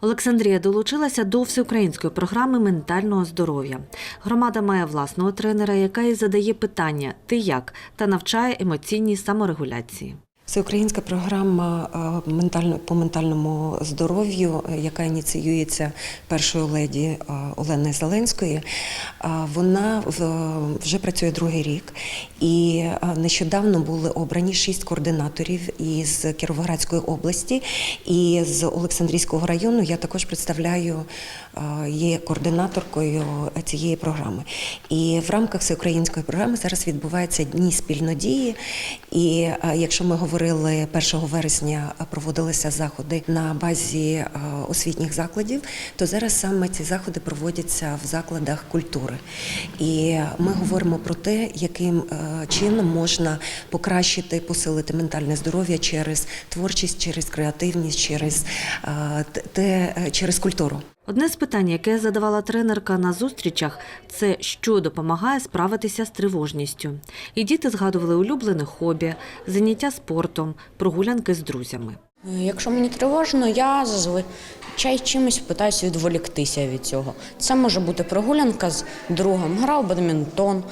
Олександрія долучилася до всеукраїнської програми ментального здоров'я. Громада має власного тренера, яка і задає питання Ти як та навчає емоційній саморегуляції. Всеукраїнська програма е, ментально по ментальному здоров'ю, е, яка ініціюється першою леді е, Олени Зеленської, вона вже працює другий рік, і нещодавно були обрані шість координаторів із Кіровоградської області і з Олександрійського району. Я також представляю є координаторкою цієї програми. І в рамках всеукраїнської програми зараз відбуваються дні спільнодії. І якщо ми говорили 1 вересня, проводилися заходи на базі е, освітніх закладів, то зараз саме ці заходи проводяться в закладах культури. І ми говоримо про те, яким е, чином можна покращити, посилити ментальне здоров'я через творчість, через креативність, через, е, те- через культуру. Одне з питань, яке задавала тренерка на зустрічах, це що допомагає справитися з тривожністю. І діти згадували улюблене хобі, заняття спортом, прогулянки з друзями. Якщо мені тривожно, я зазвичай чимось питаюся відволіктися від цього. Це може бути прогулянка з другом, гра у бадмінтон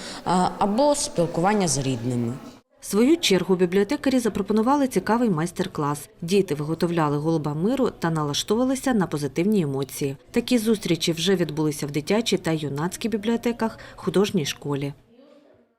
або спілкування з рідними. Свою чергу бібліотекарі запропонували цікавий майстер-клас. Діти виготовляли голуба миру та налаштовувалися на позитивні емоції. Такі зустрічі вже відбулися в дитячій та юнацькій бібліотеках, художній школі.